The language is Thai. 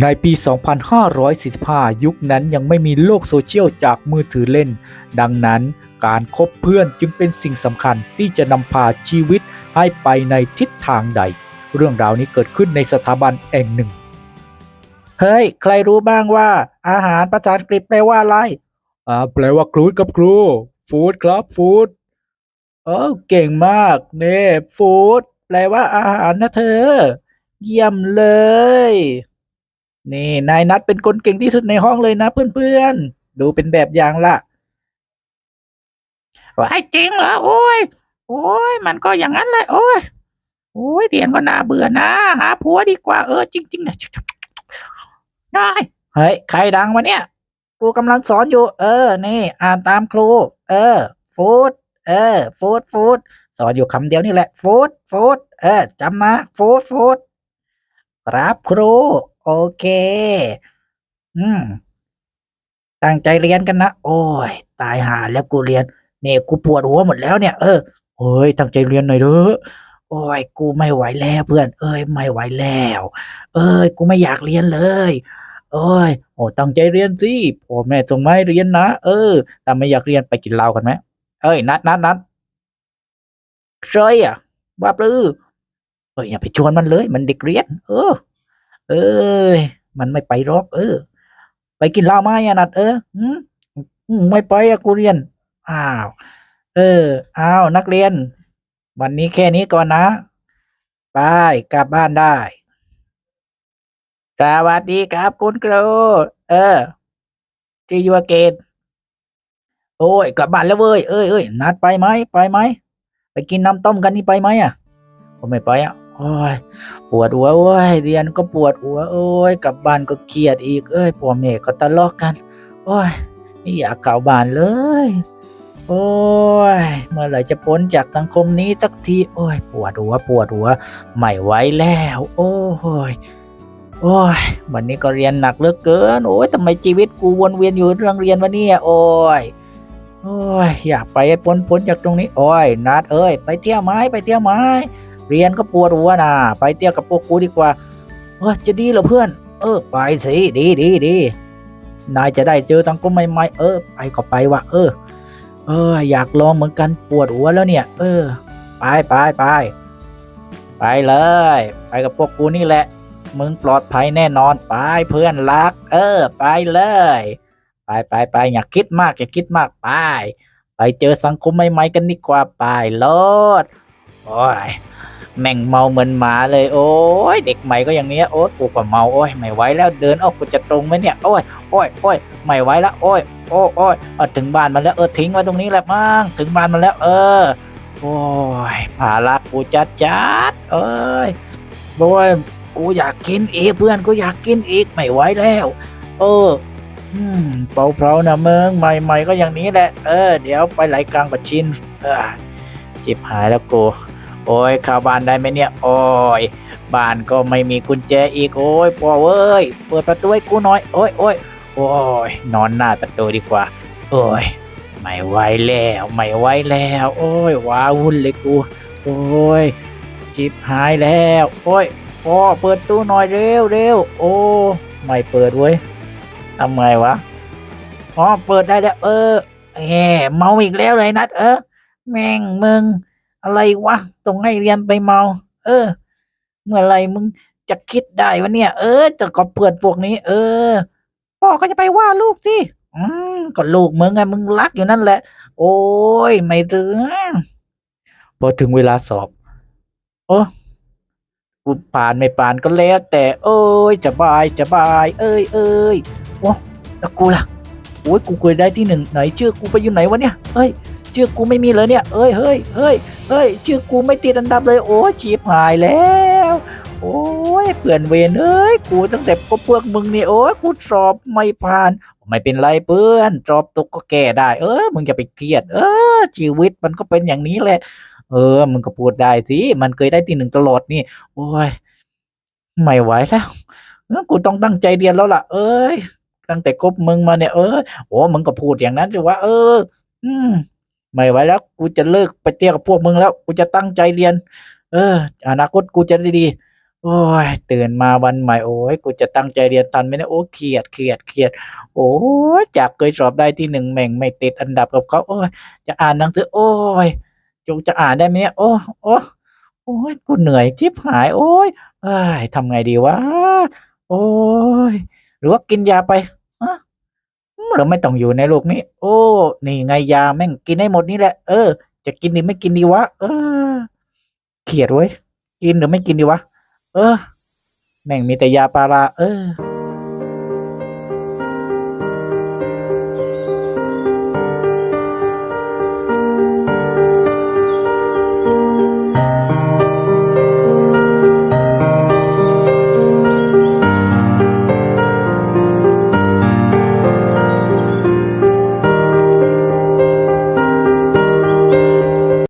ในปี 2545 ยุคนั้นยังไม่มีโลกโซเชียลจากมือถือเล่น ดังนั้นการคบเพื่อนจึงเป็นสิ่งสำคัญที่จะนำพาชีวิตให้ไปในทิศทางใด เรื่องราวนี้เกิดขึ้นในสถาบันแห่งหนึ่ง เฮ้ย ใครรู้บ้างว่า อาหารภาษาอังกฤษแปลว่าอะไร อ่า แปลว่าครูดครับครู ฟู้ดครับฟู้ดเออเก่งมาก เน่ฟู้ดแปลว่าอาหารนะเธอ เยี่ยมเลย นี่นายนัดเป็นคนเก่งที่สุดในห้องเลยนะ เพื่อนๆ ดูเป็นแบบอย่างละว้าจริงเหรอโอ้ยโอ้ยมันก็อย่างนั้นเลยโอ้ยโอ้ยเรียนก็น่าเบื่อนะหาผัวดีกว่าเออจริงๆนะได้เฮ้ยใครดังวะเนี่ยครูกำลังสอนอยู่ เออ นี่ อ่านตามครู เออฟู้ดเออฟู้ดฟู้ดสอนอยู่คำเดียวนี่แหละฟู้ดฟู้ดเออจำนะฟู้ดฟู้ด ครับครู โอเค อืม ตั้งใจเรียนกันนะ โอ้ย ตายหาแล้วกูเรียน เนี่ยกูปวดหัวหมดแล้วเนี่ย เออเฮ้ย ตั้งใจเรียนหน่อยเด้อโอ้ย กูไม่ไหวแล้วเพื่อน เอ้ย ไม่ไหวแล้ว เอ้ย กูไม่อยากเรียนเลยเอ้ย โอ้ตั้งใจเรียนสิพ่อแม่ส่งมาให้เรียนนะ เออ แต่ไม่อยากเรียนไปกินเหล้ากันไหมเอ้ย นัดนัดนัดเชยอะว่าปลือ เอ้ยอย่าไปชวนมันเลย มันเด็กเรียน เออ เอ้ยมันไม่ไปหรอก เออ ไปกินเหล้าไหมอะนัดเอออืมไม่ไปอะกูเรียน อ้าว เออ อ้าว นักเรียน วันนี้แค่นี้ก่อนนะไปกลับบ้านได้ สวัสดีครับคุณครู เออที่ยูเกตโอ้ย กลับบ้านแล้วเว้ย เอ้ยเอ้ยนัดไปไหม ไปไหม ไปกินน้ำต้มกันนี่ไปไหมอะผมไม่ไปอะ โอ้ยปวดหัวเว้ยเรียนก็ปวดหัวโอ้ยกลับบ้านก็เครียดอีกเอ้ยพ่อแม่ก็ทะเลาะกัน โอ้ยไม่อยากกลับบ้านเลย โอ้ยเมื่อไหร่จะพ้นจากสังคมนี้สักทีโอ้ยปวดหัวปวดหัวไม่ไหวแล้ว โอ้ยโอ้ยวันนี้ก็เรียนหนักเหลือเกิน โอ้ยทำไมชีวิตกูวนเวียนอยู่เรื่องเรียนวะเนี่ยโอ้ยโอ้ยอยากไปให้พ้นพ้นจากตรงนี้ โอ้ยนัดเอ้ยไปเที่ยวไหมไปเที่ยวไหม เรียนก็ปวดหัวนะไปเที่ยวกับพวกกูดีกว่าเออจะดีเหรอเพื่อน เออ ไปสิดีดีดีนายจะได้เจอสังคมใหม่ๆเออ ไปก็ไปวะเออ เออ อยากลองเหมือนกันปวดหัวแล้วเนี่ย เออ ไปไปไปไปเลย ไปกับพวกกูนี่แหละ มึงปลอดภัยแน่นอนไปเพื่อนรัก เออ ไปเลย ไปไปไปอย่าคิดมากอย่าคิดมากไปไปเจอสังคมใหม่ๆกันดีกว่าไปโลดโอ้ย แม่งเมาเหมือนหมาเลยโอ้ยเด็กใหม่ก็อย่างเนี้ยโอ้ยกูก็เมาโอ้ยไม่ไหวแล้วเดินออกกูจะตรงไหมเนี่ยโอ้ยโอ้ยโอ้ยไม่ไหวแล้วโอ้ยโอ้ยโอ้ยเอาถึงบ้านมาแล้วเออทิ้งไว้ตรงนี้แหละมั้งถึงบ้านมาแล้ว เออโอ้ยภาระกูจัดจัดเอ้ยโอ้ยกูอยากกินอีกเพื่อนกูอยากกินอีกไม่ไหวแล้ว เออเปล่าเพรานะเมืองใหม่ๆก็อย่างนี้แหละ เออ เดี๋ยวไปไหลกลางปัชินเออจิบหายแล้วกู โอ้ยเข้าบ้านได้ไหมเนี่ย โอ้ยบ้านก็ไม่มีกุญแจอีกโอ้ยพ่อเว้ยเปิดประตูให้กูหน่อยโอ้ยโอ้ยโอ้ยนอนหน้าประตูดีกว่า โอ้ยไม่ไหวแล้วไม่ไหวแล้ว โอ้ยว้าวุ่นเลยกู โอ้ยจิบหายแล้ว โอ้ยพ่อเปิดตู้หน่อยเร็วเร็วโอ้ไม่เปิดเว้ยทำไงวะอ๋อเปิดได้แล้ว เออแหมเมาอีกแล้วเลยนัดเออแม่งมึง อะไรวะต้องให้เรียนไปเมา เออ เมื่อไหรมึงจะคิดได้วะเนี่ย เออจะก็เปิดพวกนี้ เออพ่อก็จะไปว่าลูกสิอืมก็ลูกมึงไงมึงรักอยู่นั่นแหละ โอ้ยไม่ถึงพอถึงเวลาสอบ โอ้กูผ่านไม่ผ่านก็แล้ว แต่ เอ้ยจะบายจะบาย เอ้ยเอ้ยโอ้แล้วกูล่ะโอ้ยกูเคยได้ที่หนึ่งไหนชื่อกูไปอยู่ไหนวะเนี่ยเฮ้ย ชื่อกูไม่มีเลยเนี่ยเอ้ยเฮ้ยเฮ้ยเฮ้ยชื่อกูไม่ติดอันดับเลยโอ้ชีพหายแล้วโอ้ยเพื่อนเวรเอ้ยกูตั้งแต่ก็พวกมึงนี่โอ้ยกูสอบไม่ผ่าน ไม่เป็นไรเพื่อนสอบตกก็แก้ได้ เออมึงจะไปเครียด เออ ชีวิตมันก็เป็นอย่างนี้แหละ เออมึงก็พูดได้สิมันเคยได้ที่หนึ่งตลอดนี่ โอ้ยไม่ไหวแล้วกูต้องตั้งใจเรียนแล้วล่ะ เอ้ยตั้งแต่คบมึงมาเนี่ยเออโอ้มึงก็พูดอย่างนั้นสิว่าเออ อืม ไม่ไหวแล้ว กูจะเลิกไปเที่ยกับพวกมึงแล้ว กูจะตั้งใจเรียน เออ อนาคตกูจะได้ดี โอ้ย ตื่นมาวันใหม่โอ้ย กูจะตั้งใจเรียนทันไหมเนี่ยโอ้เครียดเครียดเครียด โอ้ยจากเคยสอบได้ที่หนึ่งแม่งไม่ติดอันดับกับเขาโอ้ย จะอ่านหนังสือ โอ้ยจงจะอ่านได้ไหมเนี่ยโอ้โอ้โอ้ยกูเหนื่อยชิบหาย โอ้ยเอ้ยทำไงดีวะ โอ้ย หรือว่ากินยาไป เราไม่ต้องอยู่ในโลกนี้ โอ้ นี่ไงยาแม่งกินให้หมดนี่แหละ เออ จะกินดีไม่กินดีวะ เออเขียดเว้ย กินหรือไม่กินดีวะ เออ แม่งมีแต่ยาปารา เออ